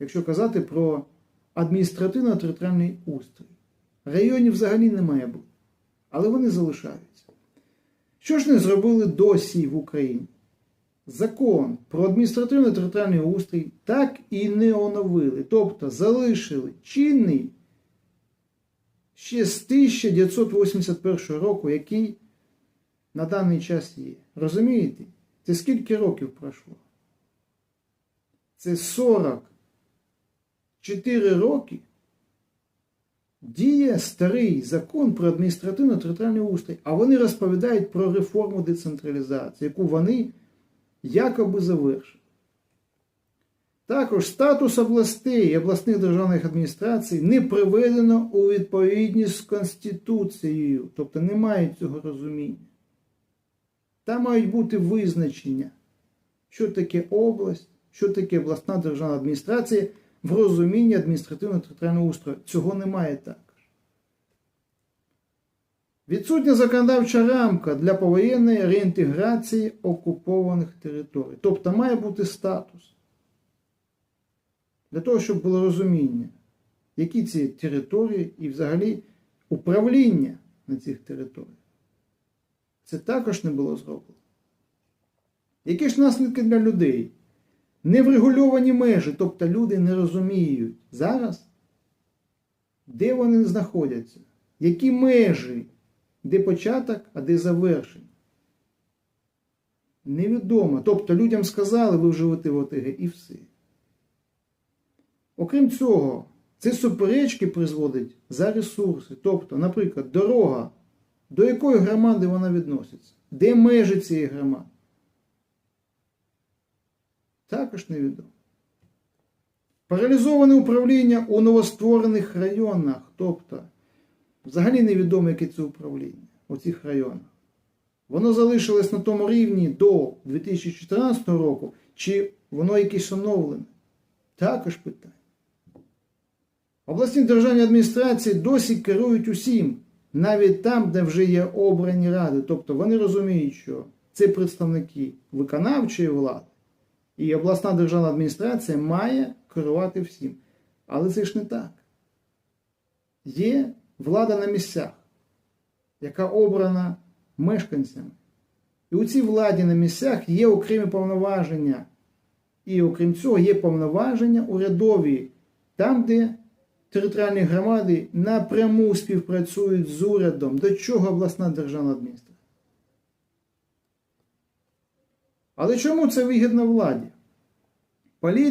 якщо казати про адміністративно-територіальний устрій. Районів взагалі не має бути, але вони залишаються. Що ж не зробили досі в Україні? Закон про адміністративно-територіальний устрій так і не оновили, тобто залишили чинний ще з 1981 року, який на даний час є. Розумієте? Це скільки років пройшло? Це 44 роки діє старий закон про адміністративно-територіальний устрій, а вони розповідають про реформу децентралізації, яку вони якоби завершили. Також статус областей і обласних державних адміністрацій не приведено у відповідність з Конституцією, тобто немає цього розуміння. Там мають бути визначення, що таке область, що таке обласна державна адміністрація в розумінні адміністративно-територіального устрою. Цього немає також. Відсутня законодавча рамка для повоєнної реінтеграції окупованих територій. Тобто має бути статус. Для того, щоб було розуміння, які ці території і взагалі управління на цих територіях. Це також не було зроблено. Які ж наслідки для людей? Неврегульовані межі, тобто люди не розуміють зараз, де вони знаходяться, які межі, де початок, а де завершення. Невідомо. Тобто людям сказали, ви живете в ОТГ і все. Окрім цього, ці суперечки призводять за ресурси. Тобто, наприклад, дорога, до якої громади вона відноситься, де межі цієї громади. Також невідомо. Паралізоване управління у новостворених районах, тобто, взагалі невідомо, яке це управління у цих районах. Воно залишилось на тому рівні до 2014 року, чи воно якесь оновлене? Також питання. Обласні державні адміністрації досі керують усім, навіть там, де вже є обрані ради. Тобто вони розуміють, що це представники виконавчої влади, і обласна державна адміністрація має керувати всім. Але це ж не так. Є влада на місцях, яка обрана мешканцями. І у цій владі на місцях є окремі повноваження. І окрім цього, є повноваження урядові, там, де територіальні громади напряму співпрацюють з урядом, до чого обласна державна адміністрація. Але чому це вигідно владі? Політики